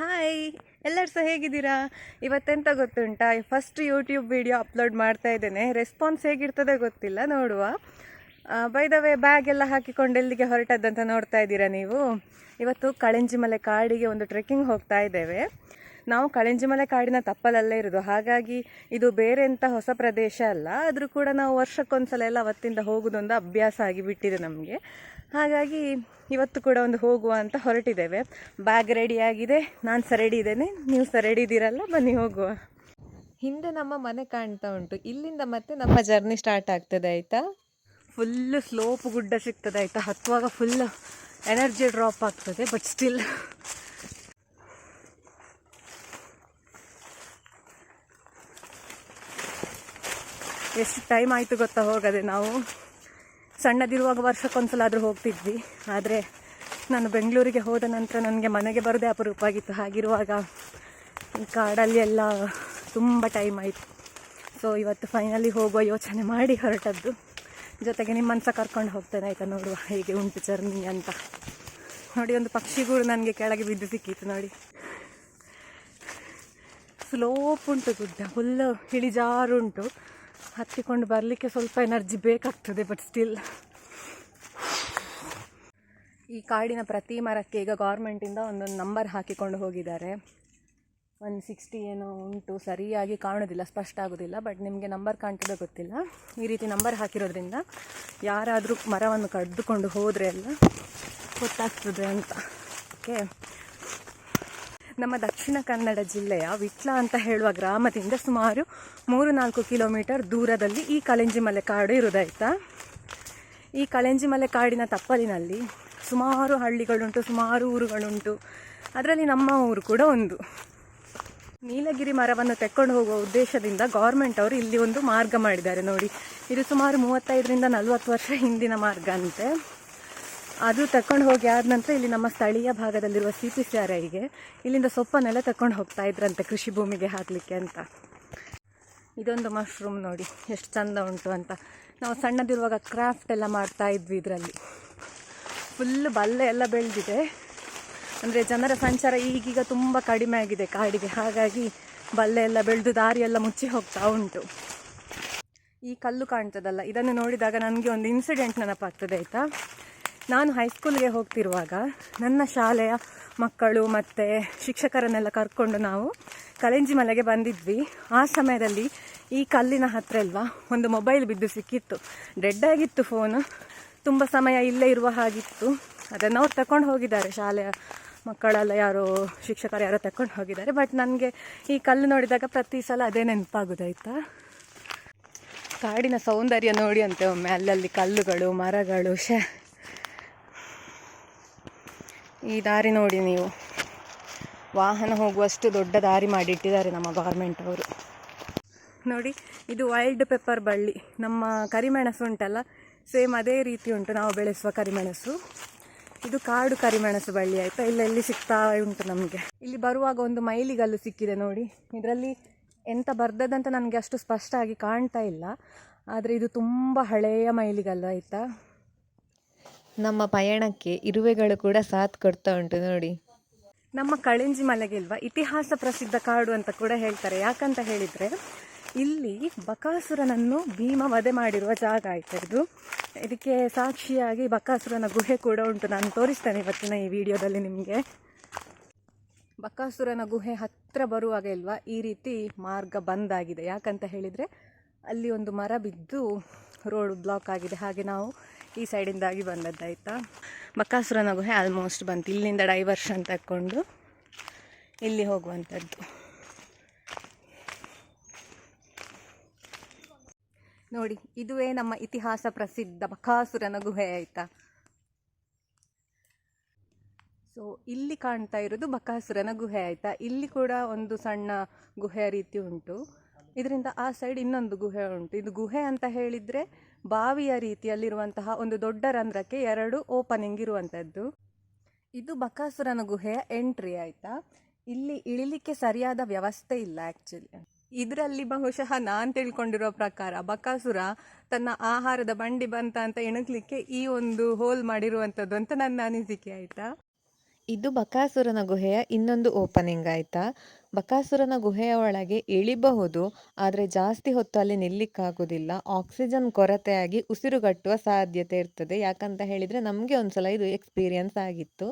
Hi ಎಲ್ಲರೂ ಸಹ ಹೇಗಿದ್ದೀರಾ? ಇವತ್ತೆಂತ ಗೊತ್ತುಂಟಾ? ಫಸ್ಟ್ ಯೂಟ್ಯೂಬ್ ವಿಡಿಯೋ ಅಪ್ಲೋಡ್ ಮಾಡ್ತಾ ಇದ್ದೇನೆ. ರೆಸ್ಪಾನ್ಸ್ ಹೇಗಿರ್ತದೆ ಗೊತ್ತಿಲ್ಲ, ನೋಡುವ. ಬೈ ದ ವೇ ಬ್ಯಾಗ್ ಎಲ್ಲ ಹಾಕಿಕೊಂಡು ಎಲ್ಲಿಗೆ ಹೊರಟದ್ದಂತ ನೋಡ್ತಾ ಇದ್ದೀರಾ ನೀವು? ಇವತ್ತು ಕಳಂಜಿಮಲೆ ಕಾಡಿಗೆ ಒಂದು ಟ್ರೆಕ್ಕಿಂಗ್ ಹೋಗ್ತಾ ಇದ್ದೇವೆ. ನಾವು ಕಳಂಜಿಮಲೆ ಕಾಡಿನ ತಪ್ಪಲಲ್ಲೇ ಇರೋದು. ಹಾಗಾಗಿ ಇದು ಬೇರೆ ಎಂಥ ಹೊಸ ಪ್ರದೇಶ ಅಲ್ಲ. ಆದರೂ ಕೂಡ ನಾವು ವರ್ಷಕ್ಕೊಂದ್ಸಲ ಎಲ್ಲ ಅವತ್ತಿಂದ ಹೋಗೋದೊಂದು ಅಭ್ಯಾಸ ಆಗಿಬಿಟ್ಟಿದೆ ನಮಗೆ. ಹಾಗಾಗಿ ಇವತ್ತು ಕೂಡ ಒಂದು ಹೋಗುವ ಅಂತ ಹೊರಟಿದ್ದೇವೆ. ಬ್ಯಾಗ್ ರೆಡಿ ಆಗಿದೆ. ನಾನು ಸಹ ರೆಡಿ ಇದ್ದೇನೆ. ನೀವು ಸಹ ರೆಡಿ ಇದ್ದೀರಲ್ಲ? ಬನ್ನಿ ಹೋಗುವ. ಹಿಂದೆ ನಮ್ಮ ಮನೆ ಕಾಣ್ತಾ ಉಂಟು. ಇಲ್ಲಿಂದ ಮತ್ತೆ ನಮ್ಮ ಜರ್ನಿ ಸ್ಟಾರ್ಟ್ ಆಗ್ತದೆ ಆಯಿತಾ? ಫುಲ್ ಸ್ಲೋಪ್ ಗುಡ್ಡ ಸಿಗ್ತದೆ ಆಯಿತಾ? ಹತ್ತುವಾಗ ಫುಲ್ ಎನರ್ಜಿ ಡ್ರಾಪ್ ಆಗ್ತದೆ ಬಟ್ ಸ್ಟಿಲ್ ಎಷ್ಟು ಟೈಮ್ ಆಯಿತು ಗೊತ್ತಾ ಹೋಗದೆ ನಾವು? ಸಣ್ಣದಿರುವಾಗ ವರ್ಷಕ್ಕೊಂದ್ಸಲ ಆದರೂ ಹೋಗ್ತಿದ್ವಿ. ಆದರೆ ನಾನು ಬೆಂಗಳೂರಿಗೆ ಹೋದ ನಂತರ ನನಗೆ ಮನೆಗೆ ಬರೋದೇ ಅಪರೂಪ ಆಗಿತ್ತು ಹಾಗಿರುವಾಗ ಈ ಕಾಡಲ್ಲಿ ಎಲ್ಲ ತುಂಬ ಟೈಮ್ ಆಯಿತು. ಸೊ ಇವತ್ತು ಫೈನಲಿ ಹೋಗುವ ಯೋಚನೆ ಮಾಡಿ ಹೊರಟದ್ದು. ಜೊತೆಗೆ ನಿಮ್ಮನ್ನು ಸಹ ಕರ್ಕೊಂಡು ಹೋಗ್ತೇನೆ ಆಯಿತಾ ನೋಡುವ ಹೇಗೆ ಉಂಟು ಜರ್ನಿ ಅಂತ. ನೋಡಿ, ಒಂದು ಪಕ್ಷಿಗಳು ನನಗೆ ಕೆಳಗೆ ಬಿದ್ದು ಸಿಕ್ಕಿತ್ತು ನೋಡಿ. ಸ್ಲೋಪ್ ಉಂಟು ಗುಡ್ಡ. ಫುಲ್ಲು ಇಳಿಜಾರುಂಟು ಹತ್ತಿಕೊಂಡು ಬರಲಿಕ್ಕೆ ಸ್ವಲ್ಪ ಎನರ್ಜಿ ಬೇಕಾಗ್ತದೆ ಬಟ್ ಸ್ಟಿಲ್ ಈ ಕಾಡಿನ ಪ್ರತಿ ಮರಕ್ಕೆ ಈಗ ಗೌರ್ಮೆಂಟಿಂದ ಒಂದೊಂದು ನಂಬರ್ ಹಾಕಿಕೊಂಡು ಹೋಗಿದ್ದಾರೆ. ಒನ್ ಸಿಕ್ಸ್ಟಿ ಏನೋ ಉಂಟು, ಸರಿಯಾಗಿ ಕಾಣೋದಿಲ್ಲ, ಸ್ಪಷ್ಟ ಆಗೋದಿಲ್ಲ ಬಟ್ ನಿಮಗೆ ನಂಬರ್ ಕಾಣ್ತದೆ ಗೊತ್ತಿಲ್ಲ. ಈ ರೀತಿ ನಂಬರ್ ಹಾಕಿರೋದ್ರಿಂದ ಯಾರಾದರೂ ಮರವನ್ನು ಕಡ್ದುಕೊಂಡು ಹೋದರೆ ಎಲ್ಲ ಗೊತ್ತಾಗ್ತದೆ ಅಂತ. ಓಕೆ ನಮ್ಮ ದಕ್ಷಿಣ ಕನ್ನಡ ಜಿಲ್ಲೆಯ ವಿಟ್ಲ ಅಂತ ಹೇಳುವ ಗ್ರಾಮದಿಂದ ಸುಮಾರು ಮೂರು ನಾಲ್ಕು ಕಿಲೋಮೀಟರ್ ದೂರದಲ್ಲಿ ಈ ಕಳೆಂಜಿಮಲೆ ಕಾಡು ಇರುವುದಾಯ್ತಾ ಈ ಕಳೆಂಜಿಮಲೆ ಕಾಡಿನ ತಪ್ಪಲಿನಲ್ಲಿ ಸುಮಾರು ಹಳ್ಳಿಗಳುಂಟು, ಸುಮಾರು ಊರುಗಳುಂಟು. ಅದರಲ್ಲಿ ನಮ್ಮ ಊರು ಕೂಡ ಒಂದು. ನೀಲಗಿರಿ ಮರವನ್ನು ತೆಕ್ಕೊಂಡು ಹೋಗುವ ಉದ್ದೇಶದಿಂದ ಗೌರ್ಮೆಂಟ್ ಅವರು ಇಲ್ಲಿ ಒಂದು ಮಾರ್ಗ ಮಾಡಿದ್ದಾರೆ ನೋಡಿ. ಇದು ಸುಮಾರು ಮೂವತ್ತೈದರಿಂದ ನಲವತ್ತು ವರ್ಷ ಹಿಂದಿನ ಮಾರ್ಗ ಅಂತೆ. ಅದು ತಕೊಂಡು ಹೋಗಿ ಆದ ನಂತರ ಇಲ್ಲಿ ನಮ್ಮ ಸ್ಥಳೀಯ ಭಾಗದಲ್ಲಿರುವ ಸಿ ಪಿ ಸಿ ಆರ್ ಐಗೆ ಇಲ್ಲಿಂದ ಸೊಪ್ಪನ್ನೆಲ್ಲ ತಕೊಂಡು ಹೋಗ್ತಾ ಇದ್ರಂತೆ ಕೃಷಿ ಭೂಮಿಗೆ ಹಾಕಲಿಕ್ಕೆ ಅಂತ. ಇದೊಂದು ಮಶ್ರೂಮ್ ನೋಡಿ, ಎಷ್ಟು ಚಂದ ಉಂಟು ಅಂತ. ನಾವು ಸಣ್ಣದಿರುವಾಗ ಕ್ರಾಫ್ಟ್ ಎಲ್ಲ ಮಾಡ್ತಾ ಇದ್ವಿ ಇದರಲ್ಲಿ. ಫುಲ್ ಬಲ್ಲೆ ಎಲ್ಲ ಬೆಳೆದಿದೆ. ಅಂದರೆ ಜನರ ಸಂಚಾರ ಈಗೀಗ ತುಂಬ ಕಡಿಮೆ ಆಗಿದೆ ಕಾಡಿಗೆ. ಹಾಗಾಗಿ ಬಲ್ಲೆ ಎಲ್ಲ ಬೆಳೆದು ದಾರಿ ಎಲ್ಲ ಮುಚ್ಚಿ ಹೋಗ್ತಾ ಉಂಟು. ಈ ಕಲ್ಲು ಕಾಣ್ತದಲ್ಲ, ಇದನ್ನು ನೋಡಿದಾಗ ನನಗೆ ಒಂದು ಇನ್ಸಿಡೆಂಟ್ ನೆನಪಾಗ್ತದೆ ಆಯಿತಾ? ನಾನು ಹೈಸ್ಕೂಲ್ಗೆ ಹೋಗ್ತಿರುವಾಗ ನನ್ನ ಶಾಲೆಯ ಮಕ್ಕಳು ಮತ್ತು ಶಿಕ್ಷಕರನ್ನೆಲ್ಲ ಕರ್ಕೊಂಡು ನಾವು ಕಲೆಂಜಿ ಮಲೆಗೆ ಬಂದಿದ್ವಿ. ಆ ಸಮಯದಲ್ಲಿ ಈ ಕಲ್ಲಿನ ಹತ್ರ ಅಲ್ವಾ ಒಂದು ಮೊಬೈಲ್ ಬಿದ್ದು ಸಿಕ್ಕಿತ್ತು. ಡೆಡ್ ಆಗಿತ್ತು ಫೋನು ತುಂಬ ಸಮಯ ಇಲ್ಲೇ ಇರುವ ಹಾಗಿತ್ತು. ಅದನ್ನು ಅವ್ರು ತಕೊಂಡು ಹೋಗಿದ್ದಾರೆ. ಶಾಲೆಯ ಮಕ್ಕಳೆಲ್ಲ ಯಾರೋ, ಶಿಕ್ಷಕರು ಯಾರೋ ತಕೊಂಡು ಹೋಗಿದ್ದಾರೆ. ಬಟ್ ನನಗೆ ಈ ಕಲ್ಲು ನೋಡಿದಾಗ ಪ್ರತಿ ಸಲ ಅದೇ ನೆನಪಾಗೋದಾಯ್ತಾ ಕಾಡಿನ ಸೌಂದರ್ಯ ನೋಡಿ ಅಂತೆ ಒಮ್ಮೆ. ಅಲ್ಲಲ್ಲಿ ಕಲ್ಲುಗಳು, ಮರಗಳು, ಶೇ ಈ ದಾರಿ ನೋಡಿ ನೀವು. ವಾಹನ ಹೋಗುವಷ್ಟು ದೊಡ್ಡ ದಾರಿ ಮಾಡಿಟ್ಟಿದ್ದಾರೆ ನಮ್ಮ ಗೌರ್ಮೆಂಟ್ ಅವರು. ನೋಡಿ, ಇದು ವೈಲ್ಡ್ ಪೆಪ್ಪರ್ ಬಳ್ಳಿ. ನಮ್ಮ ಕರಿಮೆಣಸು ಉಂಟಲ್ಲ ಸೇಮ್ ಅದೇ ರೀತಿ ಉಂಟು. ನಾವು ಬೆಳೆಸುವ ಕರಿಮೆಣಸು. ಇದು ಕಾಡು ಕರಿಮೆಣಸು ಬಳ್ಳಿ ಆಯಿತಾ? ಇಲ್ಲೆಲ್ಲಿ ಸಿಗ್ತಾ ಉಂಟು ನಮಗೆ. ಇಲ್ಲಿ ಬರುವಾಗ ಒಂದು ಮೈಲಿಗಲ್ಲು ಸಿಕ್ಕಿದೆ ನೋಡಿ. ಇದರಲ್ಲಿ ಎಂತ ಬರ್ದದಂತ ನನಗೆ ಅಷ್ಟು ಸ್ಪಷ್ಟ ಆಗಿ ಕಾಣ್ತಾ ಇಲ್ಲ. ಆದರೆ ಇದು ತುಂಬ ಹಳೆಯ ಮೈಲಿಗಲ್ಲು ಆಯಿತಾ? ನಮ್ಮ ಪಯಣಕ್ಕೆ ಇರುವೆಗಳು ಕೂಡ ಸಾಥ್ ಕೊಡ್ತಾ ಉಂಟು ನೋಡಿ. ನಮ್ಮ ಕಳಿಂಜಿ ಮಲೆಗಿಲ್ವ? ಇತಿಹಾಸ ಪ್ರಸಿದ್ಧ ಕಾಡು ಅಂತ ಕೂಡ ಹೇಳ್ತಾರೆ. ಯಾಕಂತ ಹೇಳಿದರೆ, ಇಲ್ಲಿ ಬಕಾಸುರನನ್ನು ಭೀಮ ವಧೆ ಮಾಡಿರುವ ಜಾಗ ಆಯ್ತು ಇದು. ಇದಕ್ಕೆ ಸಾಕ್ಷಿಯಾಗಿ ಬಕಾಸುರನ ಗುಹೆ ಕೂಡ ಉಂಟು. ನಾನು ತೋರಿಸ್ತೇನೆ ಇವತ್ತಿನ ಈ ವಿಡಿಯೋದಲ್ಲಿ ನಿಮಗೆ. ಬಕಾಸುರನ ಗುಹೆ ಹತ್ತಿರ ಬರುವಾಗ ಇಲ್ವಾ, ಈ ರೀತಿ ಮಾರ್ಗ ಬಂದಾಗಿದೆ ಯಾಕಂತ ಹೇಳಿದರೆ, ಅಲ್ಲಿ ಒಂದು ಮರ ಬಿದ್ದು ರೋಡ್ ಬ್ಲಾಕ್ ಆಗಿದೆ. ಹಾಗೆ ನಾವು ಈ ಸೈಡಿಂದಾಗಿ ಬಂದದ್ದಾಯ್ತಾ ಬಕಾಸುರನ ಗುಹೆ ಆಲ್ಮೋಸ್ಟ್ ಬಂತು. ಇಲ್ಲಿಂದ ಡೈವರ್ಷನ್ ತಕ್ಕೊಂಡು ಇಲ್ಲಿ ಹೋಗುವಂಥದ್ದು. ನೋಡಿ, ಇದುವೇ ನಮ್ಮ ಇತಿಹಾಸ ಪ್ರಸಿದ್ಧ ಬಕಾಸುರನ ಗುಹೆ ಆಯಿತಾ? ಸೊ ಇಲ್ಲಿ ಕಾಣ್ತಾ ಇರೋದು ಬಕಾಸುರನ ಗುಹೆ ಆಯಿತಾ? ಇಲ್ಲಿ ಕೂಡ ಒಂದು ಸಣ್ಣ ಗುಹೆಯ ರೀತಿ ಉಂಟು. ಇದರಿಂದ ಆ ಸೈಡ್ ಇನ್ನೊಂದು ಗುಹೆ ಉಂಟು. ಇದು ಗುಹೆ ಅಂತ ಹೇಳಿದರೆ ಬಾವಿಯ ರೀತಿಯಲ್ಲಿರುವಂತಹ ಒಂದು ದೊಡ್ಡ ರಂಧ್ರಕ್ಕೆ ಎರಡು ಓಪನಿಂಗ್ ಇರುವಂಥದ್ದು ಇದು ಬಕಾಸುರನ ಗುಹೆಯ ಎಂಟ್ರಿ ಆಯಿತಾ? ಇಲ್ಲಿ ಇಳಿಲಿಕ್ಕೆ ಸರಿಯಾದ ವ್ಯವಸ್ಥೆ ಇಲ್ಲ ಆ್ಯಕ್ಚುಲಿ ಇದರಲ್ಲಿ ಬಹುಶಃ ನಾನು ತಿಳ್ಕೊಂಡಿರೋ ಪ್ರಕಾರ ಬಕಾಸುರ ತನ್ನ ಆಹಾರದ ಬಂಡಿ ಬಂತ ಅಂತ ಎಣಗ್ಲಿಕ್ಕೆ ಈ ಒಂದು ಹೋಲ್ ಮಾಡಿರುವಂಥದ್ದು ಅಂತ ನನ್ನ ಅನಿಸಿಕೆ ಆಯಿತಾ? ಇದು ಬಕಾಸುರನ ಗುಹೆಯ ಇನ್ನೊಂದು ಓಪನಿಂಗ್ ಆಯಿತಾ? ಬಕಾಸುರನ ಗುಹೆಯ ಒಳಗೆ ಇಳಿಬಹುದು, ಆದರೆ ಜಾಸ್ತಿ ಹೊತ್ತು ಅಲ್ಲಿ ನಿಲ್ಲಿಕ್ಕಾಗೋದಿಲ್ಲ. ಆಕ್ಸಿಜನ್ ಕೊರತೆಯಾಗಿ ಉಸಿರುಗಟ್ಟುವ ಸಾಧ್ಯತೆ ಇರ್ತದೆ. ಯಾಕಂತ ಹೇಳಿದರೆ ನಮಗೆ ಒಂದ್ಸಲ ಇದು ಎಕ್ಸ್ಪೀರಿಯನ್ಸ್ ಆಗಿತ್ತು.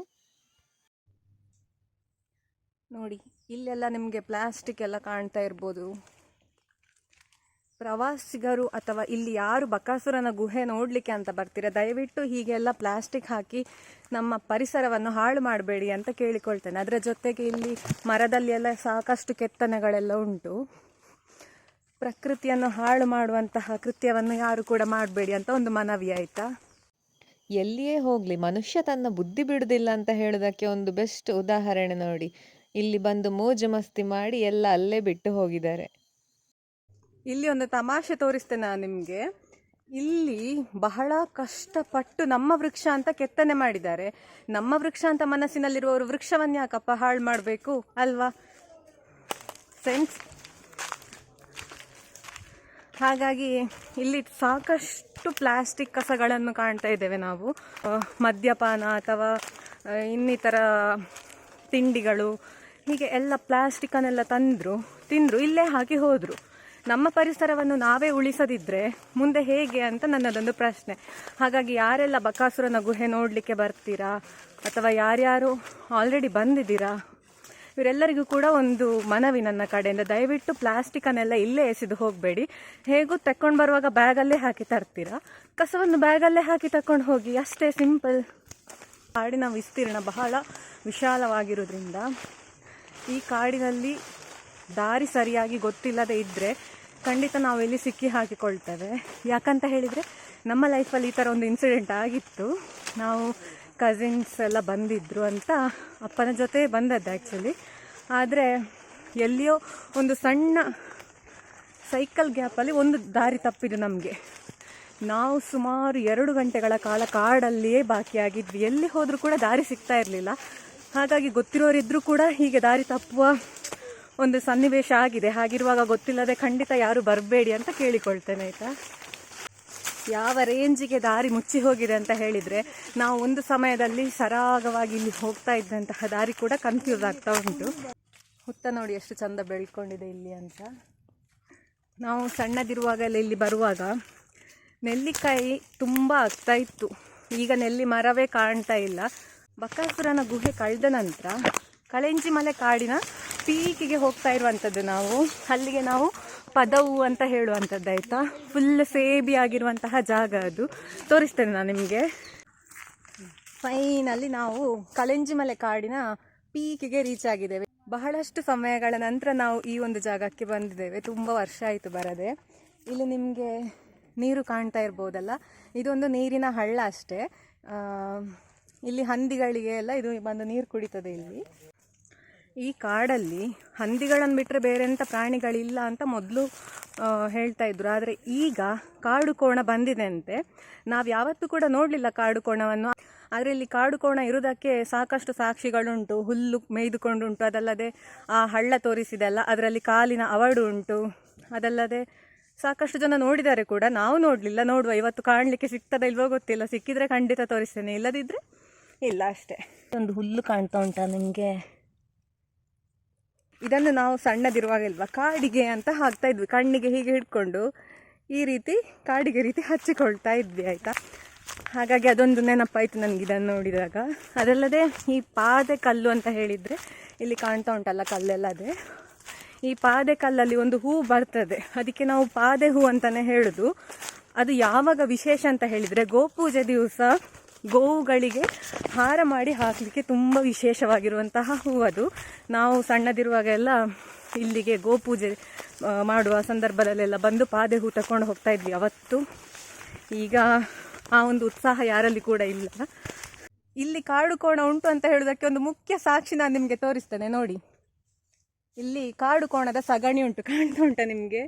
ನೋಡಿ, ಇಲ್ಲೆಲ್ಲ ನಿಮಗೆ ಪ್ಲಾಸ್ಟಿಕ್ ಎಲ್ಲ ಕಾಣ್ತಾ ಇರ್ಬೋದು. ಪ್ರವಾಸಿಗರು ಅಥವಾ ಇಲ್ಲಿ ಯಾರು ಬಕಾಸುರನ ಗುಹೆ ನೋಡಲಿಕ್ಕೆ ಅಂತ ಬರ್ತೀರಾ? ದಯವಿಟ್ಟು ಹೀಗೆಲ್ಲ ಪ್ಲಾಸ್ಟಿಕ್ ಹಾಕಿ ನಮ್ಮ ಪರಿಸರವನ್ನು ಹಾಳು ಮಾಡಬೇಡಿ ಅಂತ ಕೇಳಿಕೊಳ್ತೇನೆ. ಅದರ ಜೊತೆಗೆ ಇಲ್ಲಿ ಮರದಲ್ಲಿ ಎಲ್ಲ ಸಾಕಷ್ಟು ಕೆತ್ತನೆಗಳೆಲ್ಲ ಉಂಟು. ಪ್ರಕೃತಿಯನ್ನು ಹಾಳು ಮಾಡುವಂತಹ ಕೃತ್ಯವನ್ನು ಯಾರು ಕೂಡ ಮಾಡಬೇಡಿ ಅಂತ ಒಂದು ಮನವಿ ಆಯಿತಾ? ಎಲ್ಲಿಯೇ ಹೋಗಲಿ, ಮನುಷ್ಯ ತನ್ನ ಬುದ್ಧಿ ಬಿಡುವುದಿಲ್ಲ ಅಂತ ಹೇಳೋದಕ್ಕೆ ಒಂದು ಬೆಸ್ಟ್ ಉದಾಹರಣೆ ನೋಡಿ. ಇಲ್ಲಿ ಬಂದು ಮೋಜು ಮಸ್ತಿ ಮಾಡಿ ಎಲ್ಲ ಅಲ್ಲೇ ಬಿಟ್ಟು ಹೋಗಿದ್ದಾರೆ. ಇಲ್ಲಿ ಒಂದು ತಮಾಷೆ ತೋರಿಸ್ತೇನೆ ನಾನು ನಿಮಗೆ. ಇಲ್ಲಿ ಬಹಳ ಕಷ್ಟಪಟ್ಟು ನಮ್ಮ ವೃಕ್ಷ ಅಂತ ಕೆತ್ತನೆ ಮಾಡಿದ್ದಾರೆ. ನಮ್ಮ ವೃಕ್ಷ ಅಂತ ಮನಸ್ಸಿನಲ್ಲಿರುವವರು ವೃಕ್ಷವನ್ನು ಯಾಕಪ್ಪ ಹಾಳು ಮಾಡಬೇಕು? ಅಲ್ವಾ? ಸೆನ್ಸ್ ಹಾಗಾಗಿ ಇಲ್ಲಿ ಸಾಕಷ್ಟು ಪ್ಲಾಸ್ಟಿಕ್ ಕಸಗಳನ್ನು ಕಾಣ್ತಾ ಇದ್ದೇವೆ ನಾವು. ಮದ್ಯಪಾನ ಅಥವಾ ಇನ್ನಿತರ ತಿಂಡಿಗಳು, ಹೀಗೆ ಎಲ್ಲ ಪ್ಲಾಸ್ಟಿಕ್ಕನ್ನೆಲ್ಲ ತಂದರು, ತಿಂದರು, ಇಲ್ಲೇ ಹಾಕಿ ಹೋದರು. ನಮ್ಮ ಪರಿಸರವನ್ನು ನಾವೇ ಉಳಿಸದಿದ್ದರೆ ಮುಂದೆ ಹೇಗೆ ಅಂತ ನನ್ನದೊಂದು ಪ್ರಶ್ನೆ. ಹಾಗಾಗಿ ಯಾರೆಲ್ಲ ಬಕಾಸುರನ ಗುಹೆ ನೋಡಲಿಕ್ಕೆ ಬರ್ತೀರಾ? ಅಥವಾ ಯಾರ್ಯಾರು ಆಲ್ರೆಡಿ ಬಂದಿದ್ದೀರಾ? ಇವರೆಲ್ಲರಿಗೂ ಕೂಡ ಒಂದು ಮನವಿ ನನ್ನ ಕಡೆಯಿಂದ. ದಯವಿಟ್ಟು ಪ್ಲಾಸ್ಟಿಕನ್ನೆಲ್ಲ ಇಲ್ಲೇ ಎಸೆದು ಹೋಗಬೇಡಿ. ಹೇಗೂ ತಕ್ಕೊಂಡು ಬರುವಾಗ ಬ್ಯಾಗಲ್ಲೇ ಹಾಕಿ ತರ್ತೀರಾ? ಕಸವನ್ನು ಬ್ಯಾಗಲ್ಲೇ ಹಾಕಿ ತಕೊಂಡು ಹೋಗಿ. ಅಷ್ಟೇ ಸಿಂಪಲ್ ಕಾಡಿನ ವಿಸ್ತೀರ್ಣ ಬಹಳ ವಿಶಾಲವಾಗಿರೋದ್ರಿಂದ ಈ ಕಾಡಿನಲ್ಲಿ ದಾರಿ ಸರಿಯಾಗಿ ಗೊತ್ತಿಲ್ಲದೆ ಇದ್ದರೆ ಖಂಡಿತ ನಾವು ಇಲ್ಲಿ ಸಿಕ್ಕಿ ಹಾಕಿಕೊಳ್ತೇವೆ. ಯಾಕಂತ ಹೇಳಿದರೆ, ನಮ್ಮ ಲೈಫಲ್ಲಿ ಈ ಥರ ಒಂದು ಇನ್ಸಿಡೆಂಟ್ ಆಗಿತ್ತು. ನಾವು ಕಸಿನ್ಸ್ ಎಲ್ಲ ಬಂದಿದ್ದರು ಅಂತ ಅಪ್ಪನ ಜೊತೆ ಬಂದದ್ದು ಆ್ಯಕ್ಚುಲಿ ಆದರೆ ಎಲ್ಲಿಯೋ ಒಂದು ಸಣ್ಣ ಸೈಕಲ್ ಗ್ಯಾಪಲ್ಲಿ ಒಂದು ದಾರಿ ತಪ್ಪಿದ್ದು ನಮಗೆ. ನಾವು ಸುಮಾರು ಎರಡು ಗಂಟೆಗಳ ಕಾಲ ಕಾಡಲ್ಲಿಯೇ ಬಾಕಿಯಾಗಿದ್ವಿ. ಎಲ್ಲಿ ಹೋದರೂ ಕೂಡ ದಾರಿ ಸಿಗ್ತಾ ಇರಲಿಲ್ಲ. ಹಾಗಾಗಿ ಗೊತ್ತಿರೋರಿದ್ದರೂ ಕೂಡ ಹೀಗೆ ದಾರಿ ತಪ್ಪುವ ಒಂದು ಸನ್ನಿವೇಶ ಆಗಿದೆ. ಹಾಗಿರುವಾಗ ಗೊತ್ತಿಲ್ಲದೆ ಖಂಡಿತ ಯಾರು ಬರಬೇಡಿ ಅಂತ ಕೇಳಿಕೊಳ್ತೇನೆ, ಆಯಿತಾ? ಯಾವ ರೇಂಜಿಗೆ ದಾರಿ ಮುಚ್ಚಿ ಹೋಗಿದೆ ಅಂತ ಹೇಳಿದರೆ, ನಾವು ಒಂದು ಸಮಯದಲ್ಲಿ ಸರಾಗವಾಗಿ ಇಲ್ಲಿ ಹೋಗ್ತಾ ಇದ್ದಂತಹ ದಾರಿ ಕೂಡ ಕನ್ಫ್ಯೂಸ್ ಆಗ್ತಾ ಉಂಟು. ಹುತ್ತ ನೋಡಿ ಎಷ್ಟು ಚಂದ ಬೆಳ್ಕೊಂಡಿದೆ ಇಲ್ಲಿ ಅಂತ. ನಾವು ಸಣ್ಣದಿರುವಾಗೆಲ್ಲ ಇಲ್ಲಿ ಬರುವಾಗ ನೆಲ್ಲಿಕಾಯಿ ತುಂಬ ಆಗ್ತಾ ಇತ್ತು. ಈಗ ನೆಲ್ಲಿ ಮರವೇ ಕಾಣ್ತಾ ಇಲ್ಲ. ಬಕಾಸುರನ ಗುಹೆ ಕಳೆದ ನಂತರ, ಕಳೆಂಜಿ ಮಲೆ ಕಾಡಿನ ಪೀಕಿಗೆ ಹೋಗ್ತಾ ಇರುವಂಥದ್ದು ನಾವು. ಅಲ್ಲಿಗೆ ನಾವು ಪದವು ಅಂತ ಹೇಳುವಂಥದ್ದು ಆಯಿತಾ? ಫುಲ್ ಸೇಬಿ ಆಗಿರುವಂತಹ ಜಾಗ ಅದು. ತೋರಿಸ್ತೇನೆ ನಾನು ನಿಮಗೆ. ಫೈನಲ್ಲಿ ನಾವು ಕಳೆಂಜಿಮಲೆ ಕಾಡಿನ ಪೀಕಿಗೆ ರೀಚ್ ಆಗಿದ್ದೇವೆ. ಬಹಳಷ್ಟು ಸಮಯಗಳ ನಂತರ ನಾವು ಈ ಒಂದು ಜಾಗಕ್ಕೆ ಬಂದಿದ್ದೇವೆ. ತುಂಬ ವರ್ಷ ಆಯಿತು ಬರದೆ. ಇಲ್ಲಿ ನಿಮಗೆ ನೀರು ಕಾಣ್ತಾ ಇರ್ಬೋದಲ್ಲ? ಇದೊಂದು ನೀರಿನ ಹಳ್ಳ ಅಷ್ಟೇ. ಇಲ್ಲಿ ಹಂದಿಗಳಿಗೆ ಎಲ್ಲ ಇದು ಬಂದು ನೀರು ಕುಡಿತದೆ ಇಲ್ಲಿ. ಈ ಕಾಡಲ್ಲಿ ಹಂದಿಗಳನ್ನು ಬಿಟ್ಟರೆ ಬೇರೆ ಎಂಥ ಪ್ರಾಣಿಗಳಿಲ್ಲ ಅಂತ ಮೊದಲು ಹೇಳ್ತಾ ಇದ್ರು. ಆದರೆ ಈಗ ಕಾಡು ಕೋಣ ಬಂದಿದೆ ಅಂತೆ ನಾವು ಯಾವತ್ತೂ ಕೂಡ ನೋಡಲಿಲ್ಲ ಕಾಡು ಕೋಣವನ್ನು. ಆದರೆ ಇಲ್ಲಿ ಕಾಡು ಕೋಣ ಇರುವುದಕ್ಕೆ ಸಾಕಷ್ಟು ಸಾಕ್ಷಿಗಳುಂಟು. ಹುಲ್ಲು ಮೇಯ್ದುಕೊಂಡುಂಟು. ಅದಲ್ಲದೆ ಆ ಹಳ್ಳ ತೋರಿಸಿದೆಲ್ಲ ಅದರಲ್ಲಿ ಕಾಲಿನ ಅವಡು ಉಂಟು. ಅದಲ್ಲದೆ ಸಾಕಷ್ಟು ಜನ ನೋಡಿದ್ದಾರೆ ಕೂಡ. ನಾವು ನೋಡಲಿಲ್ಲ. ನೋಡುವ, ಇವತ್ತು ಕಾಣಲಿಕ್ಕೆ ಸಿಗ್ತದ ಇಲ್ವೋ ಗೊತ್ತಿಲ್ಲ. ಸಿಕ್ಕಿದರೆ ಖಂಡಿತ ತೋರಿಸ್ತೇನೆ. ಇಲ್ಲದಿದ್ದರೆ ಇಲ್ಲ ಅಷ್ಟೇ. ಒಂದು ಹುಲ್ಲು ಕಾಣ್ತಾ ಉಂಟಾ ನಿಮಗೆ? ಇದನ್ನು ನಾವು ಸಣ್ಣದಿರುವಾಗ ಇಲ್ವಾ? ಕಾಡಿಗೆ ಅಂತ ಹಾಕ್ತಾ ಇದ್ವಿ. ಕಣ್ಣಿಗೆ ಹೀಗೆ ಹಿಡ್ಕೊಂಡು ಈ ರೀತಿ ಕಾಡಿಗೆ ರೀತಿ ಹಚ್ಚಿಕೊಳ್ತಾ ಇದ್ವಿ, ಆಯಿತಾ? ಹಾಗಾಗಿ ಅದೊಂದು ನೆನಪಾಯಿತು ನನಗೆ ಇದನ್ನು ನೋಡಿದಾಗ. ಅದಲ್ಲದೆ ಈ ಪಾದೆ ಕಲ್ಲು ಅಂತ ಹೇಳಿದರೆ ಇಲ್ಲಿ ಕಾಣ್ತಾ ಉಂಟಲ್ಲ, ಕಲ್ಲೆಲ್ಲ ಅದೇ. ಈ ಪಾದೆ ಕಲ್ಲಲ್ಲಿ ಒಂದು ಹೂ ಬರ್ತದೆ. ಅದಕ್ಕೆ ನಾವು ಪಾದೆ ಹೂ ಅಂತಲೇ ಹೇಳೋದು. ಅದು ಯಾವಾಗ ವಿಶೇಷ ಅಂತ ಹೇಳಿದರೆ ಗೋಪೂಜೆ ದಿವಸ ಗೋವುಗಳಿಗೆ ಹಾರ ಮಾಡಿ ಹಾಕಲಿಕ್ಕೆ ತುಂಬ ವಿಶೇಷವಾಗಿರುವಂತಹ ಹೂ ಅದು ನಾವು ಸಣ್ಣದಿರುವಾಗೆಲ್ಲ ಇಲ್ಲಿಗೆ ಗೋಪೂಜೆ ಮಾಡುವ ಸಂದರ್ಭದಲ್ಲೆಲ್ಲ ಬಂದು ಪಾದೆ ಹೂ ತಕೊಂಡು ಹೋಗ್ತಾ ಇದ್ವಿ. ಅವತ್ತು ಈಗ ಆ ಒಂದು ಉತ್ಸಾಹ ಯಾರಲ್ಲಿ ಕೂಡ ಇಲ್ಲ. ಇಲ್ಲಿ ಕಾಡು ಕೋಣ ಉಂಟು ಅಂತ ಹೇಳೋದಕ್ಕೆ ಒಂದು ಮುಖ್ಯ ಸಾಕ್ಷಿ ನಾನು ನಿಮಗೆ ತೋರಿಸ್ತೇನೆ. ನೋಡಿ. ಇಲ್ಲಿ ಕಾಡು ಕೋಣದ ಸಗಣಿ ಉಂಟು. ಕಾಣ್ತಾ ಉಂಟ ನಿಮಗೆ?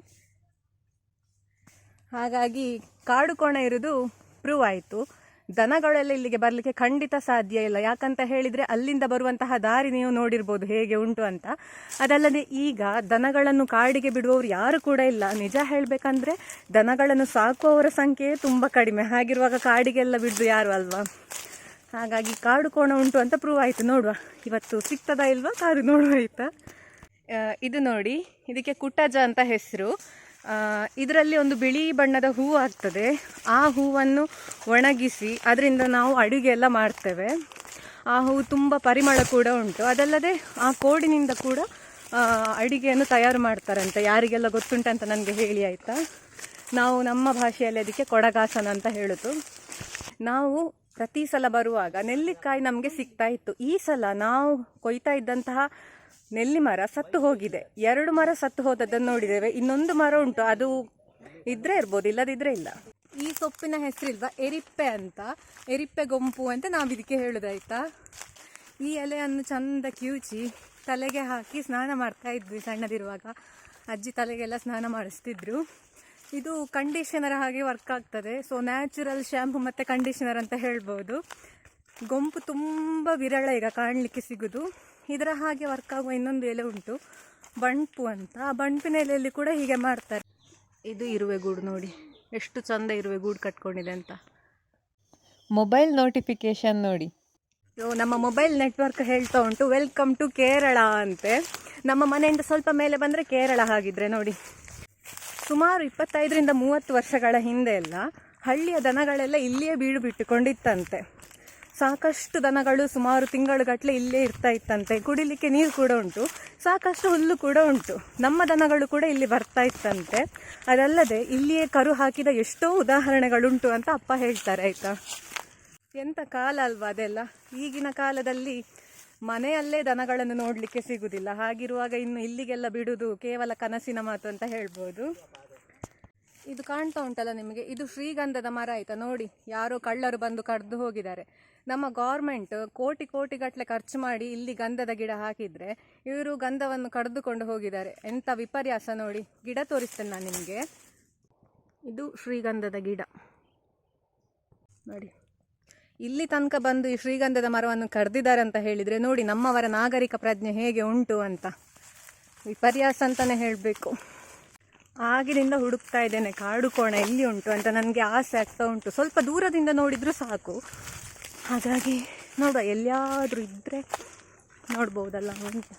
ಹಾಗಾಗಿ ಕಾಡು ಕೋಣ ಇರೋದು ಪ್ರೂವ್ ಆಯಿತು. ದನಗಳೆಲ್ಲ ಇಲ್ಲಿಗೆ ಬರಲಿಕ್ಕೆ ಖಂಡಿತ ಸಾಧ್ಯ ಇಲ್ಲ. ಯಾಕಂತ ಹೇಳಿದರೆ ಅಲ್ಲಿಂದ ಬರುವಂತಹ ದಾರಿ ನೀವು ನೋಡಿರ್ಬೋದು ಹೇಗೆ ಉಂಟು ಅಂತ. ಅದಲ್ಲದೆ ಈಗ ದನಗಳನ್ನು ಕಾಡಿಗೆ ಬಿಡುವವರು ಯಾರು ಕೂಡ ಇಲ್ಲ. ನಿಜ ಹೇಳಬೇಕಂದ್ರೆ ದನಗಳನ್ನು ಸಾಕುವವರ ಸಂಖ್ಯೆ ತುಂಬ ಕಡಿಮೆ. ಹಾಗಿರುವಾಗ ಕಾಡಿಗೆಲ್ಲ ಬಿಡ್ದು ಯಾರು ಅಲ್ವಾ? ಹಾಗಾಗಿ ಕಾಡು ಕೋಣ ಉಂಟು ಅಂತ ಪ್ರೂವ್ ಆಯಿತು. ನೋಡುವ. ಇವತ್ತು ಸಿಗ್ತದಾ ಇಲ್ವಾ? ಕಾಡು ನೋಡುವ ಆಯಿತಾ ಇದು ನೋಡಿ. ಇದಕ್ಕೆ ಕುಟಜ ಅಂತ ಹೆಸರು. ಇದರಲ್ಲಿ ಒಂದು ಬಿಳಿ ಬಣ್ಣದ ಹೂವು ಆಗ್ತದೆ. ಆ ಹೂವನ್ನು ಒಣಗಿಸಿ ಅದರಿಂದ ನಾವು ಅಡುಗೆ ಎಲ್ಲ ಮಾಡ್ತೇವೆ. ಆ ಹೂವು ತುಂಬ ಪರಿಮಳ ಕೂಡ ಉಂಟು. ಅದಲ್ಲದೆ ಆ ಕೋಡಿನಿಂದ ಕೂಡ ಅಡುಗೆಯನ್ನು ತಯಾರು ಮಾಡ್ತಾರಂತೆ. ಯಾರಿಗೆಲ್ಲ ಗೊತ್ತುಂಟಂತ ನನಗೆ ಹೇಳಿ ಆಯಿತಾ? ನಾವು ನಮ್ಮ ಭಾಷೆಯಲ್ಲಿ ಅದಕ್ಕೆ ಕೊಡಗಾಸನ ಅಂತ ಹೇಳೋದು. ನಾವು ಪ್ರತಿ ಸಲ ಬರುವಾಗ ನೆಲ್ಲಿಕಾಯಿ ನಮಗೆ ಸಿಗ್ತಾ ಇತ್ತು. ಈ ಸಲ ನಾವು ಕೊಯ್ತಾ ಇದ್ದಂತಹ ನೆಲ್ಲಿ ಮರ ಸತ್ತು ಹೋಗಿದೆ. ಎರಡು ಮರ ಸತ್ತು ಹೋದದ್ದನ್ನು ನೋಡಿದ್ದೇವೆ. ಇನ್ನೊಂದು ಮರ ಉಂಟು. ಅದು ಇದ್ರೆ ಇರ್ಬೋದು, ಇಲ್ಲದಿದ್ರೆ ಇಲ್ಲ. ಈ ಸೊಪ್ಪಿನ ಹೆಸರಿಲ್ವಾ? ಎರಿಪ್ಪೆ ಅಂತ. ಎರಿಪ್ಪೆ ಗೊಂಪು ಅಂತ ನಾವು ಇದಕ್ಕೆ ಹೇಳೋದಾಯ್ತಾ? ಈ ಎಲೆಯನ್ನು ಚಂದ ಕಿವುಚಿ ತಲೆಗೆ ಹಾಕಿ ಸ್ನಾನ ಮಾಡ್ತಾ ಇದ್ವಿ ಸಣ್ಣದಿರುವಾಗ. ಅಜ್ಜಿ ತಲೆಗೆಲ್ಲ ಸ್ನಾನ ಮಾಡಿಸ್ತಿದ್ರು. ಇದು ಕಂಡೀಷನರ್ ಹಾಗೆ ವರ್ಕ್ ಆಗ್ತದೆ. ಸೊ ನ್ಯಾಚುರಲ್ ಶ್ಯಾಂಪು ಮತ್ತು ಕಂಡೀಷನರ್ ಅಂತ ಹೇಳ್ಬೋದು. ಗೊಂಪು ತುಂಬ ವಿರಳ ಈಗ ಕಾಣಲಿಕ್ಕೆ ಸಿಗೋದು. ಇದರ ಹಾಗೆ ವರ್ಕ್ ಆಗುವ ಇನ್ನೊಂದು ಎಲೆ ಉಂಟು ಬಂಟು ಅಂತ. ಆ ಬಂಟಿನ ಎಲೆಯಲ್ಲಿ ಕೂಡ ಹೀಗೆ ಮಾಡ್ತಾರೆ ಇದು ಇರುವೆ ಗೂಡು ನೋಡಿ. ಎಷ್ಟು ಚಂದ ಇರುವೆ ಗೂಡು ಕಟ್ಕೊಂಡಿದೆ ಅಂತ. ಮೊಬೈಲ್ ನೋಟಿಫಿಕೇಶನ್ ನೋಡಿ. ಸೊ ನಮ್ಮ ಮೊಬೈಲ್ ನೆಟ್ವರ್ಕ್ ಹೇಳ್ತಾ ಉಂಟು. ವೆಲ್ಕಮ್ ಟು ಕೇರಳ ಅಂತೆ. ನಮ್ಮ ಮನೆಯಿಂದ ಸ್ವಲ್ಪ ಮೇಲೆ ಬಂದರೆ ಕೇರಳ ಆಗಿದ್ರೆ ನೋಡಿ. ಸುಮಾರು ಇಪ್ಪತ್ತೈದರಿಂದ ಮೂವತ್ತು ವರ್ಷಗಳ ಹಿಂದೆ ಎಲ್ಲ ಹಳ್ಳಿಯ ದನಗಳೆಲ್ಲ ಇಲ್ಲಿಯೇ ಬೀಡು ಬಿಟ್ಟುಕೊಂಡಿತ್ತಂತೆ. ಸಾಕಷ್ಟು ದನಗಳು ಸುಮಾರು ತಿಂಗಳುಗಟ್ಟಲೆ ಇಲ್ಲೇ ಇರ್ತಾ ಇತ್ತಂತೆ. ಕುಡಿಲಿಕ್ಕೆ ನೀರು ಕೂಡ ಉಂಟು. ಸಾಕಷ್ಟು ಹುಲ್ಲು ಕೂಡ ಉಂಟು. ನಮ್ಮ ದನಗಳು ಕೂಡ ಇಲ್ಲಿ ಬರ್ತಾ ಇತ್ತಂತೆ. ಅದಲ್ಲದೆ ಇಲ್ಲಿಯೇ ಕರು ಹಾಕಿದ ಎಷ್ಟೋ ಉದಾಹರಣೆಗಳುಂಟು ಅಂತ ಅಪ್ಪ ಹೇಳ್ತಾರೆ, ಆಯ್ತಾ? ಎಂಥ ಕಾಲ ಅಲ್ವಾ ಅದೆಲ್ಲ? ಈಗಿನ ಕಾಲದಲ್ಲಿ ಮನೆಯಲ್ಲೇ ದನಗಳನ್ನು ನೋಡಲಿಕ್ಕೆ ಸಿಗುವುದಿಲ್ಲ ಹಾಗಿರುವಾಗ ಇನ್ನು ಇಲ್ಲಿಗೆಲ್ಲ ಬಿಡುವುದು ಕೇವಲ ಕನಸಿನ ಮಾತು ಅಂತ ಹೇಳ್ಬೋದು. ಇದು ಕಾಣ್ತಾ ಉಂಟಲ್ಲ ನಿಮಗೆ? ಇದು ಶ್ರೀಗಂಧದ ಮರ, ಆಯ್ತಾ? ನೋಡಿ, ಯಾರೋ ಕಳ್ಳರು ಬಂದು ಕಡ್ದು ಹೋಗಿದ್ದಾರೆ. ನಮ್ಮ ಗೌರ್ಮೆಂಟ್ ಕೋಟಿ ಕೋಟಿ ಗಟ್ಟಲೆ ಖರ್ಚು ಮಾಡಿ ಇಲ್ಲಿ ಗಂಧದ ಗಿಡ ಹಾಕಿದ್ರೆ ಇವರು ಗಂಧವನ್ನು ಕಡಿದುಕೊಂಡು ಹೋಗಿದ್ದಾರೆ. ಎಂಥ ವಿಪರ್ಯಾಸ ನೋಡಿ. ಗಿಡ ತೋರಿಸ್ತೇನೆ ನಾನು ನಿಮಗೆ. ಇದು ಶ್ರೀಗಂಧದ ಗಿಡ. ನೋಡಿ. ಇಲ್ಲಿ ತನಕ ಬಂದು ಈ ಶ್ರೀಗಂಧದ ಮರವನ್ನು ಕಡ್ದಿದ್ದಾರೆ ಅಂತ ಹೇಳಿದರೆ ನೋಡಿ ನಮ್ಮವರ ನಾಗರಿಕ ಪ್ರಜ್ಞೆ ಹೇಗೆ ಉಂಟು ಅಂತ. ವಿಪರ್ಯಾಸ ಅಂತಲೇ ಹೇಳಬೇಕು. ಆಗಿನಿಂದ ಹುಡುಕ್ತಾ ಇದ್ದೇನೆ, ಕಾಡು ಕೋಣ ಎಲ್ಲಿ ಉಂಟು ಅಂತ. ನನಗೆ ಆಸೆ ಆಗ್ತಾ ಉಂಟು. ಸ್ವಲ್ಪ ದೂರದಿಂದ ನೋಡಿದರೂ ಸಾಕು. ಹಾಗಾಗಿ ನೋಡುವ ಎಲ್ಲಿಯಾದರೂ ಇದ್ದರೆ ನೋಡ್ಬೋದಲ್ಲ ಅಂತ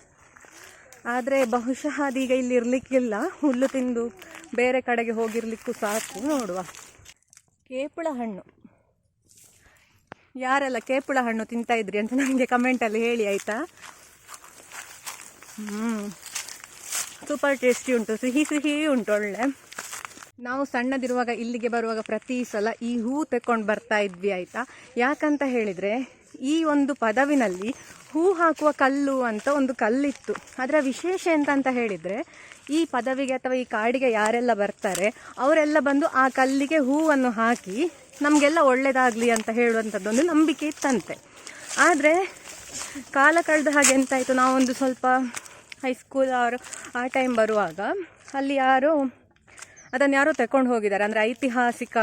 ಆದರೆ ಬಹುಶಃ ಅದೀಗ ಇಲ್ಲಿ ಇರಲಿಕ್ಕಿಲ್ಲ. ಹುಲ್ಲು ತಿಂದು ಬೇರೆ ಕಡೆಗೆ ಹೋಗಿರ್ಲಿಕ್ಕೂ ಸಾಕು, ನೋಡುವ. ಕೇಪುಳ ಹಣ್ಣು. ಯಾರೆಲ್ಲ ಕೇಪುಳ ಹಣ್ಣು ತಿಂತಾಯಿದ್ರಿ ಅಂತ ನನಗೆ ಕಮೆಂಟಲ್ಲಿ ಹೇಳಿ, ಆಯಿತಾ? ಹ್ಞೂ ಸೂಪರ್ ಟೇಸ್ಟಿ ಉಂಟು. ಸಿಹಿ ಸಿಹಿ ಉಂಟು, ಒಳ್ಳೆ. ನಾವು ಸಣ್ಣದಿರುವಾಗ ಇಲ್ಲಿಗೆ ಬರುವಾಗ ಪ್ರತಿ ಸಲ ಈ ಹೂ ತೆಕ್ಕೊಂಡು ಬರ್ತಾ ಇದ್ವಿ ಆಯಿತಾ? ಯಾಕಂತ ಹೇಳಿದರೆ ಈ ಒಂದು ಪದವಿನಲ್ಲಿ ಹೂ ಹಾಕುವ ಕಲ್ಲು ಅಂತ ಒಂದು ಕಲ್ಲಿತ್ತು. ಅದರ ವಿಶೇಷ ಎಂತ ಅಂತ ಹೇಳಿದರೆ ಈ ಪದವಿಗೆ ಅಥವಾ ಈ ಕಾಡಿಗೆ ಯಾರೆಲ್ಲ ಬರ್ತಾರೆ, ಅವರೆಲ್ಲ ಬಂದು ಆ ಕಲ್ಲಿಗೆ ಹೂವನ್ನು ಹಾಕಿ ನಮಗೆಲ್ಲ ಒಳ್ಳೆಯದಾಗಲಿ ಅಂತ ಹೇಳುವಂಥದ್ದೊಂದು ನಂಬಿಕೆ ಇತ್ತಂತೆ. ಆದರೆ ಕಾಲ ಕಳೆದ ಹಾಗೆ ಎಂತಾಯಿತು? ನಾವೊಂದು ಸ್ವಲ್ಪ ಹೈಸ್ಕೂಲ್ ಅವರು ಆ ಟೈಮ್ ಬರುವಾಗ ಅಲ್ಲಿ ಯಾರೋ ಅದನ್ನು ಯಾರೋ ತಗೊಂಡು ಹೋಗಿದ್ದಾರೆ. ಅಂದರೆ ಐತಿಹಾಸಿಕ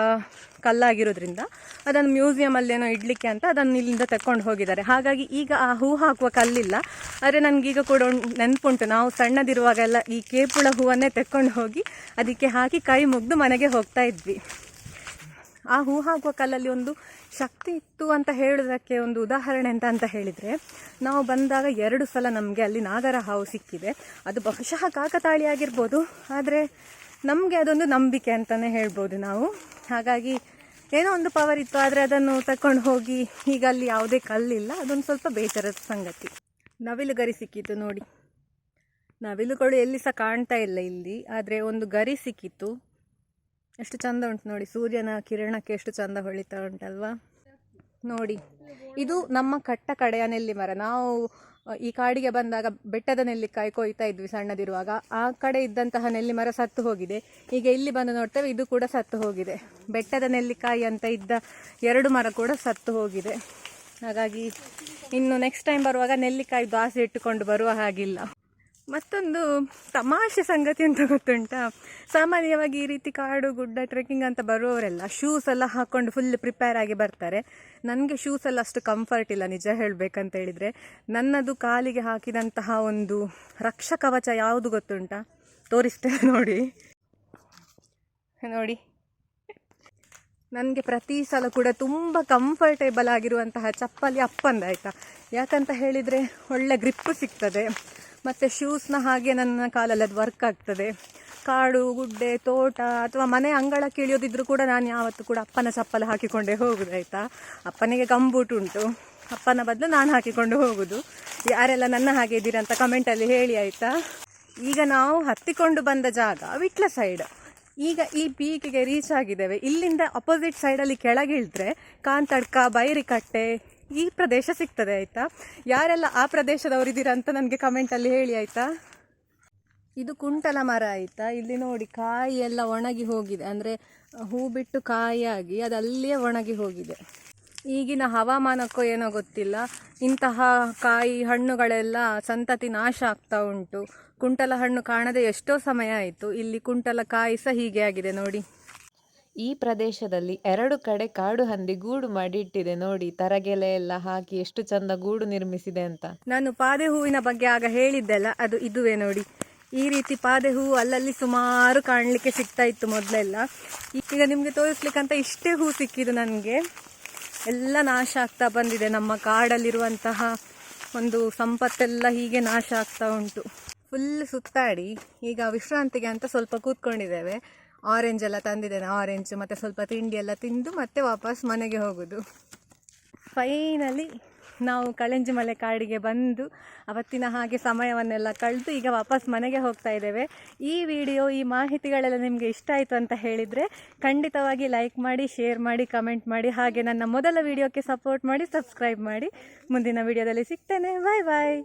ಕಲ್ಲಾಗಿರೋದ್ರಿಂದ ಅದನ್ನು ಮ್ಯೂಸಿಯಮಲ್ಲೇನೋ ಇಡಲಿಕ್ಕೆ ಅಂತ ಅದನ್ನು ಇಲ್ಲಿಂದ ತಗೊಂಡು ಹೋಗಿದ್ದಾರೆ. ಹಾಗಾಗಿ ಈಗ ಆ ಹೂ ಹಾಕುವ ಕಲ್ಲಿಲ್ಲ. ಆದರೆ ನನಗೀಗ ಕೂಡ ಉಂಟು ನೆನಪುಂಟು. ನಾವು ಸಣ್ಣದಿರುವಾಗೆಲ್ಲ ಈ ಕೇಪುಳ ಹೂವನ್ನೇ ತಕ್ಕೊಂಡು ಹೋಗಿ ಅದಕ್ಕೆ ಹಾಕಿ ಕೈ ಮುಗ್ದು ಮನೆಗೆ ಹೋಗ್ತಾ ಇದ್ವಿ. ಆ ಹೂ ಹಾಕುವ ಕಲ್ಲಲ್ಲಿ ಒಂದು ಶಕ್ತಿ ಇತ್ತು ಅಂತ ಹೇಳೋದಕ್ಕೆ ಒಂದು ಉದಾಹರಣೆ ಅಂತ ಅಂತ ಹೇಳಿದರೆ, ನಾವು ಬಂದಾಗ ಎರಡು ಸಲ ನಮಗೆ ಅಲ್ಲಿ ನಾಗರ ಹಾವು ಸಿಕ್ಕಿದೆ. ಅದು ಬಹುಶಃ ಕಾಕತಾಳಿ ಆಗಿರ್ಬೋದು. ಆದರೆ ನಮಗೆ ಅದೊಂದು ನಂಬಿಕೆ ಅಂತಲೇ ಹೇಳ್ಬೋದು ನಾವು. ಹಾಗಾಗಿ ಏನೋ ಒಂದು ಪವರ್ ಇತ್ತು, ಆದರೆ ಅದನ್ನು ತಕೊಂಡು ಹೋಗಿ ಈಗ ಅಲ್ಲಿ ಯಾವುದೇ ಕಲ್ಲಿಲ್ಲ. ಅದೊಂದು ಸ್ವಲ್ಪ ಬೇಜಾರದ ಸಂಗತಿ. ನವಿಲು ಗರಿ ಸಿಕ್ಕಿತ್ತು ನೋಡಿ. ನವಿಲುಗಳು ಎಲ್ಲಿ ಸಹ ಕಾಣ್ತಾ ಇಲ್ಲ ಇಲ್ಲಿ, ಆದರೆ ಒಂದು ಗರಿ ಸಿಕ್ಕಿತ್ತು. ಎಷ್ಟು ಚಂದ ಉಂಟು ನೋಡಿ, ಸೂರ್ಯನ ಕಿರಣಕ್ಕೆ ಎಷ್ಟು ಚಂದ ಹೊಳಿತಾ ಉಂಟಲ್ವಾ? ನೋಡಿ. ಇದು ನಮ್ಮ ಕಟ್ಟ ಕಡೆಯ ನೆಲ್ಲಿ ಮರ ನಾವು ಈ ಕಾಡಿಗೆ ಬಂದಾಗ ಬೆಟ್ಟದ ನೆಲ್ಲಿಕಾಯಿ ಕೊಯ್ತಾ ಇದ್ವಿ ಸಣ್ಣದಿರುವಾಗ. ಆ ಕಡೆ ಇದ್ದಂತಹ ನೆಲ್ಲಿ ಮರ ಸತ್ತು ಹೋಗಿದೆ. ಈಗ ಇಲ್ಲಿ ಬಂದು ನೋಡ್ತೇವೆ, ಇದು ಕೂಡ ಸತ್ತು ಹೋಗಿದೆ. ಬೆಟ್ಟದ ನೆಲ್ಲಿಕಾಯಿ ಅಂತ ಇದ್ದ ಎರಡು ಮರ ಕೂಡ ಸತ್ತು ಹೋಗಿದೆ. ಹಾಗಾಗಿ ಇನ್ನು ನೆಕ್ಸ್ಟ್ ಟೈಮ್ ಬರುವಾಗ ನೆಲ್ಲಿಕಾಯಿ ದಾಸೆ ಇಟ್ಟುಕೊಂಡು ಬರುವ ಹಾಗಿಲ್ಲ. ಮತ್ತೊಂದು ತಮಾಷೆ ಸಂಗತಿ ಅಂತ ಗೊತ್ತುಂಟಾ? ಸಾಮಾನ್ಯವಾಗಿ ಈ ರೀತಿ ಕಾಡು, ಗುಡ್ಡ ಟ್ರೆಕ್ಕಿಂಗ್ ಅಂತ ಬರುವವರೆಲ್ಲ ಶೂಸ್ ಎಲ್ಲ ಹಾಕೊಂಡು ಫುಲ್ ಪ್ರಿಪೇರ್ ಆಗಿ ಬರ್ತಾರೆ. ನನಗೆ ಶೂಸ್ ಎಲ್ಲ ಅಷ್ಟು ಕಂಫರ್ಟ್ ಇಲ್ಲ, ನಿಜ ಹೇಳಬೇಕಂತ ಹೇಳಿದರೆ. ನನ್ನದು ಕಾಲಿಗೆ ಹಾಕಿದಂತಹ ಒಂದು ರಕ್ಷ ಕವಚ ಯಾವುದು ಗೊತ್ತುಂಟಾ? ತೋರಿಸ್ತೇನೆ ನೋಡಿ. ನೋಡಿ. ನನಗೆ ಪ್ರತಿ ಸಲ ಕೂಡ ತುಂಬ ಕಂಫರ್ಟೇಬಲ್ ಆಗಿರುವಂತಹ ಚಪ್ಪಲಿ ಅಪ್ಪಂದಾಯ್ತಾ? ಯಾಕಂತ ಹೇಳಿದರೆ ಒಳ್ಳೆ ಗ್ರಿಪ್ಪು ಸಿಗ್ತದೆ. ಮತ್ತು ಶೂಸ್ನ ಹಾಗೆ ನನ್ನ ಕಾಲಲ್ಲಿ ಅದು ವರ್ಕ್ ಆಗ್ತದೆ. ಕಾಡು, ಗುಡ್ಡೆ, ತೋಟ ಅಥವಾ ಮನೆ ಅಂಗಳಕ್ಕೆ ಇಳಿಯೋದಿದ್ರೂ ಕೂಡ ನಾನು ಯಾವತ್ತು ಕೂಡ ಅಪ್ಪನ ಚಪ್ಪಲ ಹಾಕಿಕೊಂಡೇ ಆಯಿತಾ? ಅಪ್ಪನಿಗೆ ಗಂಬೂಟ್ ಉಂಟು. ಅಪ್ಪನ ಬದಲು ನಾನು ಹಾಕಿಕೊಂಡು ಹೋಗುದು. ಯಾರೆಲ್ಲ ನನ್ನ ಹಾಗೆ ಇದ್ದೀರಾ ಅಂತ ಕಮೆಂಟಲ್ಲಿ ಹೇಳಿ, ಆಯಿತಾ? ಈಗ ನಾವು ಹತ್ತಿಕೊಂಡು ಬಂದ ಜಾಗ ವಿಟ್ಲ ಸೈಡ್ ಈಗ ಈ ಪೀಕಿಗೆ ರೀಚ್ ಆಗಿದ್ದೇವೆ. ಇಲ್ಲಿಂದ ಅಪೋಸಿಟ್ ಸೈಡಲ್ಲಿ ಕೆಳಗಿಳಿದ್ರೆ ಕಾಂತಡ್ಕ, ಬೈರಿಕಟ್ಟೆ ಈ ಪ್ರದೇಶ ಸಿಗ್ತದೆ, ಆಯಿತಾ? ಯಾರೆಲ್ಲ ಆ ಪ್ರದೇಶದವರಿದ್ದೀರಾ ಅಂತ ನನಗೆ ಕಮೆಂಟಲ್ಲಿ ಹೇಳಿ, ಆಯಿತಾ? ಇದು ಕುಂಟಲ ಮರ, ಆಯಿತಾ? ಇಲ್ಲಿ ನೋಡಿ, ಕಾಯಿ ಎಲ್ಲ ಒಣಗಿ ಹೋಗಿದೆ. ಅಂದರೆ ಹೂ ಬಿಟ್ಟು ಕಾಯಿಯಾಗಿ ಅದು ಅಲ್ಲಿಯೇ ಒಣಗಿ ಹೋಗಿದೆ. ಈಗಿನ ಹವಾಮಾನಕ್ಕೋ ಏನೋ ಗೊತ್ತಿಲ್ಲ. ಇಂತಹ ಕಾಯಿ ಹಣ್ಣುಗಳೆಲ್ಲ ಸಂತತಿ ನಾಶ ಆಗ್ತಾ ಉಂಟು. ಕುಂಟಲ ಹಣ್ಣು ಕಾಣದೆ ಎಷ್ಟೋ ಸಮಯ ಆಯಿತು. ಇಲ್ಲಿ ಕುಂಟಲ ಕಾಯಿ ಸಹ ಹೀಗೆ ಆಗಿದೆ ನೋಡಿ. ಈ ಪ್ರದೇಶದಲ್ಲಿ ಎರಡು ಕಡೆ ಕಾಡು ಹಂದಿ ಗೂಡು ಮಾಡಿ ಇಟ್ಟಿದೆ ನೋಡಿ, ತರಗೆಲೆ ಎಲ್ಲ ಹಾಕಿ ಎಷ್ಟು ಚಂದ ಗೂಡು ನಿರ್ಮಿಸಿದೆ ಅಂತ. ನಾನು ಪಾದೆ ಹೂವಿನ ಬಗ್ಗೆ ಆಗ ಹೇಳಿದ್ದೆಲ್ಲ, ಅದು ಇದುವೆ ನೋಡಿ. ಈ ರೀತಿ ಪಾದೆ ಹೂವು ಅಲ್ಲಲ್ಲಿ ಸುಮಾರು ಕಾಣಲಿಕ್ಕೆ ಸಿಗ್ತಾ ಇತ್ತು ಮೊದಲೆಲ್ಲ. ಈಗ ನಿಮಗೆ ತೋರಿಸ್ಲಿಕ್ಕಂತ ಇಷ್ಟೇ ಹೂ ಸಿಕ್ಕಿದ್ದು ನನಗೆ. ಎಲ್ಲ ನಾಶ ಆಗ್ತಾ ಬಂದಿದೆ, ನಮ್ಮ ಕಾಡಲ್ಲಿರುವಂತಹ ಒಂದು ಸಂಪತ್ತೆಲ್ಲ ಹೀಗೆ ನಾಶ ಆಗ್ತಾ ಉಂಟು. ಫುಲ್ ಸುತ್ತಾಡಿ, ಈಗ ವಿಶ್ರಾಂತಿಗೆ ಅಂತ ಸ್ವಲ್ಪ ಕೂತ್ಕೊಂಡಿದ್ದೇವೆ. ಆರೆಂಜ್ ಎಲ್ಲ ತಂದಿದ್ದೇನೆ ಆರೆಂಜ್ ಮತ್ತು ಸ್ವಲ್ಪ ತಿಂಡಿ ಎಲ್ಲ ತಿಂದು ಮತ್ತೆ ವಾಪಸ್ ಮನೆಗೆ ಹೋಗೋದು. ಫೈನಲಿ ನಾವು ಕಳಂಜಿಮಲೆ ಕಾಡಿಗೆ ಬಂದು ಅವತ್ತಿನ ಹಾಗೆ ಸಮಯವನ್ನೆಲ್ಲ ಕಳೆದು ಈಗ ವಾಪಸ್ ಮನೆಗೆ ಹೋಗ್ತಾ ಇದ್ದೇವೆ. ಈ ವಿಡಿಯೋ, ಈ ಮಾಹಿತಿಗಳೆಲ್ಲ ನಿಮಗೆ ಇಷ್ಟ ಆಯಿತು ಅಂತ ಹೇಳಿದರೆ ಖಂಡಿತವಾಗಿ ಲೈಕ್ ಮಾಡಿ ಶೇರ್ ಮಾಡಿ ಕಮೆಂಟ್ ಮಾಡಿ, ಹಾಗೆ ನನ್ನ ಮೊದಲ ವಿಡಿಯೋಕ್ಕೆ ಸಪೋರ್ಟ್ ಮಾಡಿ ಸಬ್ಸ್ಕ್ರೈಬ್ ಮಾಡಿ. ಮುಂದಿನ ವಿಡಿಯೋದಲ್ಲಿ ಸಿಗ್ತೇನೆ. ಬಾಯ್ ಬಾಯ್